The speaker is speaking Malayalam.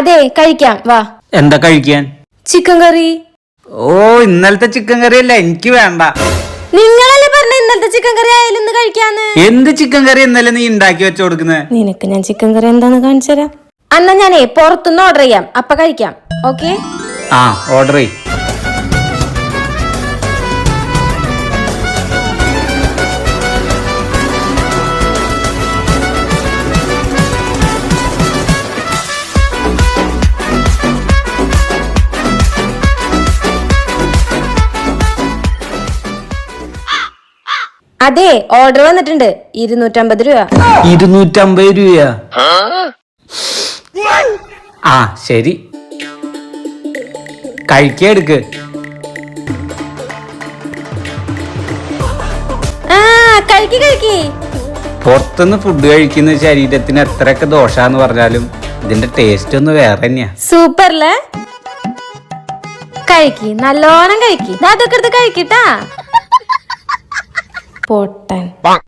അതെ കഴിക്കാം. വാ. എന്താ കഴിക്കാൻ? ചിക്കൻ കറി. ഓ ഇന്നലത്തെ ചിക്കൻ കറി അല്ല എനിക്ക് വേണ്ട. നിങ്ങളല്ലേ പറഞ്ഞ ഇന്നലത്തെ ചിക്കൻ കറി ആയാലും ഇന്ന് കഴിക്കാന്ന്? എന്ത് ചിക്കൻ കറി ഇന്നലെ നീ ഉണ്ടാക്കി വെച്ചു കൊടുക്കുന്നത് നിനക്ക് ഞാൻ ചിക്കൻ കറി എന്താന്ന് കാണിച്ചു തരാം. അന്നാ ഞാനേ പുറത്തുനിന്ന് ഓർഡർ ചെയ്യാം. അപ്പൊ കഴിക്കാം. ഓക്കെ ആ ഓർഡർ ചെയ് അതെ ഓർഡർ വന്നിട്ടുണ്ട്. ഇരുന്നൂറ്റമ്പത് രൂപ. ഇരുന്നൂറ്റമ്പത് രൂപ ആ? ശരി. കഴിക്കെടുക്ക് ആ കഴിക്കി കഴിക്കി. പുറത്തുനിന്ന് ഫുഡ് കഴിക്കുന്ന ശരീരത്തിന് എത്രയൊക്കെ ദോഷാന്ന് പറഞ്ഞാലും ഇതിന്റെ ടേസ്റ്റ് ഒന്ന് വേറെ തന്നെയാ. സൂപ്പർലേ കഴിക്കി നല്ലോണം കഴിക്കി. അതൊക്കെ എടുത്ത് കഴിക്കിട്ടാ പൊട്ടൻ